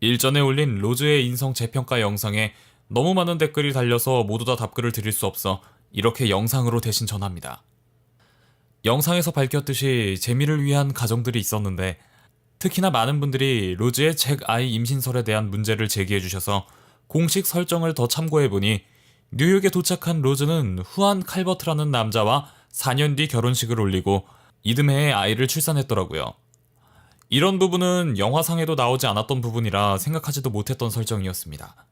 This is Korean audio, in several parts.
일전에 올린 로즈의 인성 재평가 영상에 너무 많은 댓글이 달려서 모두 다 답글을 드릴 수 없어 이렇게 영상으로 대신 전합니다. 영상에서 밝혔듯이 재미를 위한 가정들이 있었는데 특히나 많은 분들이 로즈의 잭 아이 임신설에 대한 문제를 제기해 주셔서 공식 설정을 더 참고해 보니 뉴욕에 도착한 로즈는 후안 칼버트라는 남자와 4년 뒤 결혼식을 올리고 이듬해에 아이를 출산했더라고요. 이런 부분은 영화상에도 나오지 않았던 부분이라 생각하지도 못했던 설정이었습니다.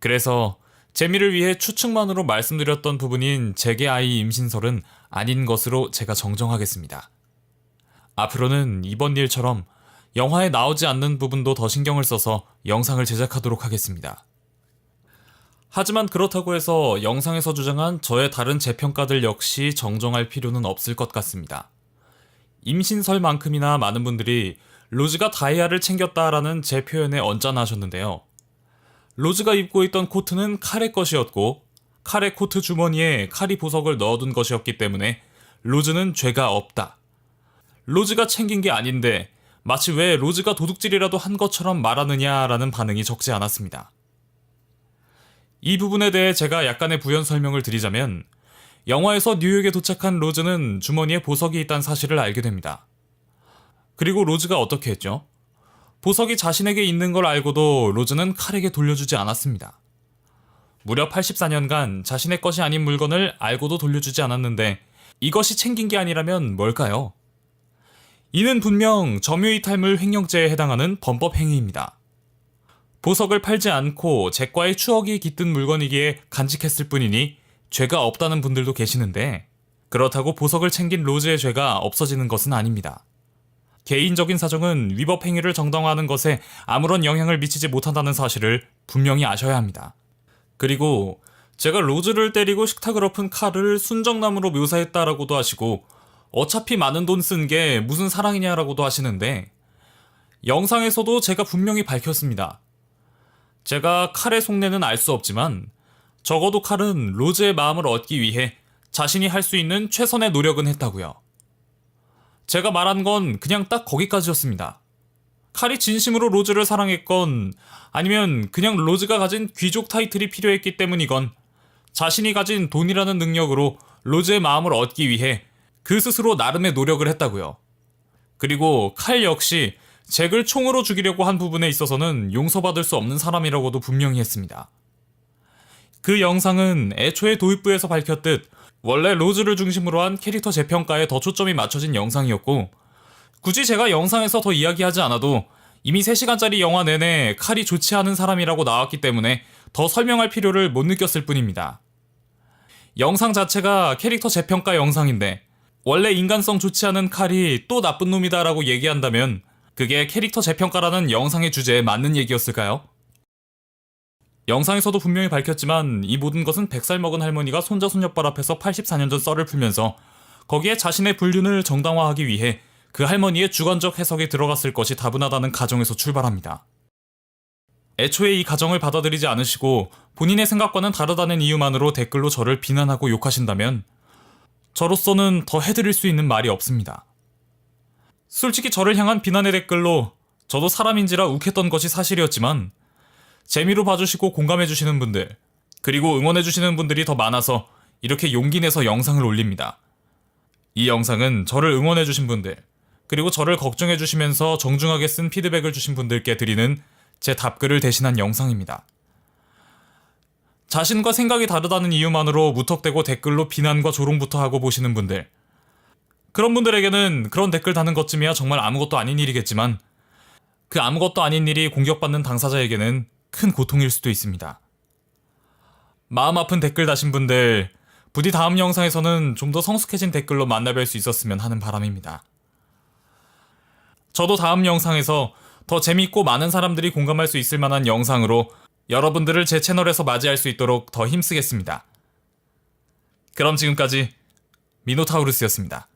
그래서 재미를 위해 추측만으로 말씀드렸던 부분인 제게 아이 임신설은 아닌 것으로 제가 정정하겠습니다. 앞으로는 이번 일처럼 영화에 나오지 않는 부분도 더 신경을 써서 영상을 제작하도록 하겠습니다. 하지만 그렇다고 해서 영상에서 주장한 저의 다른 재평가들 역시 정정할 필요는 없을 것 같습니다. 임신설만큼이나 많은 분들이 로즈가 다이아를 챙겼다라는 제 표현에 언짢아하셨는데요. 로즈가 입고 있던 코트는 칼의 것이었고 칼의 코트 주머니에 칼이 보석을 넣어둔 것이었기 때문에 로즈는 죄가 없다. 로즈가 챙긴 게 아닌데 마치 왜 로즈가 도둑질이라도 한 것처럼 말하느냐라는 반응이 적지 않았습니다. 이 부분에 대해 제가 약간의 부연 설명을 드리자면 영화에서 뉴욕에 도착한 로즈는 주머니에 보석이 있다는 사실을 알게 됩니다. 그리고 로즈가 어떻게 했죠? 보석이 자신에게 있는 걸 알고도 로즈는 칼에게 돌려주지 않았습니다. 무려 84년간 자신의 것이 아닌 물건을 알고도 돌려주지 않았는데 이것이 챙긴 게 아니라면 뭘까요? 이는 분명 점유이탈물 횡령죄에 해당하는 범법 행위입니다. 보석을 팔지 않고 잭과의 추억이 깃든 물건이기에 간직했을 뿐이니 죄가 없다는 분들도 계시는데 그렇다고 보석을 챙긴 로즈의 죄가 없어지는 것은 아닙니다. 개인적인 사정은 위법 행위를 정당화하는 것에 아무런 영향을 미치지 못한다는 사실을 분명히 아셔야 합니다. 그리고 제가 로즈를 때리고 식탁을 엎은 칼을 순정나무로 묘사했다라고도 하시고 어차피 많은 돈 쓴 게 무슨 사랑이냐라고도 하시는데 영상에서도 제가 분명히 밝혔습니다. 제가 칼의 속내는 알 수 없지만 적어도 칼은 로즈의 마음을 얻기 위해 자신이 할 수 있는 최선의 노력은 했다고요. 제가 말한 건 그냥 딱 거기까지였습니다. 칼이 진심으로 로즈를 사랑했건 아니면 그냥 로즈가 가진 귀족 타이틀이 필요했기 때문이건 자신이 가진 돈이라는 능력으로 로즈의 마음을 얻기 위해 그 스스로 나름의 노력을 했다고요. 그리고 칼 역시 잭을 총으로 죽이려고 한 부분에 있어서는 용서받을 수 없는 사람이라고도 분명히 했습니다. 그 영상은 애초에 도입부에서 밝혔듯 원래 로즈를 중심으로 한 캐릭터 재평가에 더 초점이 맞춰진 영상이었고 굳이 제가 영상에서 더 이야기하지 않아도 이미 3시간짜리 영화 내내 칼이 좋지 않은 사람이라고 나왔기 때문에 더 설명할 필요를 못 느꼈을 뿐입니다. 영상 자체가 캐릭터 재평가 영상인데 원래 인간성 좋지 않은 칼이 또 나쁜 놈이다라고 얘기한다면 그게 캐릭터 재평가라는 영상의 주제에 맞는 얘기였을까요? 영상에서도 분명히 밝혔지만 이 모든 것은 100살 먹은 할머니가 손자 손녀뻘 앞에서 84년 전 썰을 풀면서 거기에 자신의 불륜을 정당화하기 위해 그 할머니의 주관적 해석이 들어갔을 것이 다분하다는 가정에서 출발합니다. 애초에 이 가정을 받아들이지 않으시고 본인의 생각과는 다르다는 이유만으로 댓글로 저를 비난하고 욕하신다면 저로서는 더 해드릴 수 있는 말이 없습니다. 솔직히 저를 향한 비난의 댓글로 저도 사람인지라 욱했던 것이 사실이었지만 재미로 봐주시고 공감해주시는 분들, 그리고 응원해주시는 분들이 더 많아서 이렇게 용기 내서 영상을 올립니다. 이 영상은 저를 응원해주신 분들, 그리고 저를 걱정해주시면서 정중하게 쓴 피드백을 주신 분들께 드리는 제 답글을 대신한 영상입니다. 자신과 생각이 다르다는 이유만으로 무턱대고 댓글로 비난과 조롱부터 하고 보시는 분들. 그런 분들에게는 그런 댓글 다는 것쯤이야 정말 아무것도 아닌 일이겠지만, 그 아무것도 아닌 일이 공격받는 당사자에게는 큰 고통일 수도 있습니다. 마음 아픈 댓글 다신 분들, 부디 다음 영상에서는 좀 더 성숙해진 댓글로 만나뵐 수 있었으면 하는 바람입니다. 저도 다음 영상에서 더 재밌고 많은 사람들이 공감할 수 있을 만한 영상으로 여러분들을 제 채널에서 맞이할 수 있도록 더 힘쓰겠습니다. 그럼 지금까지 미노타우루스였습니다.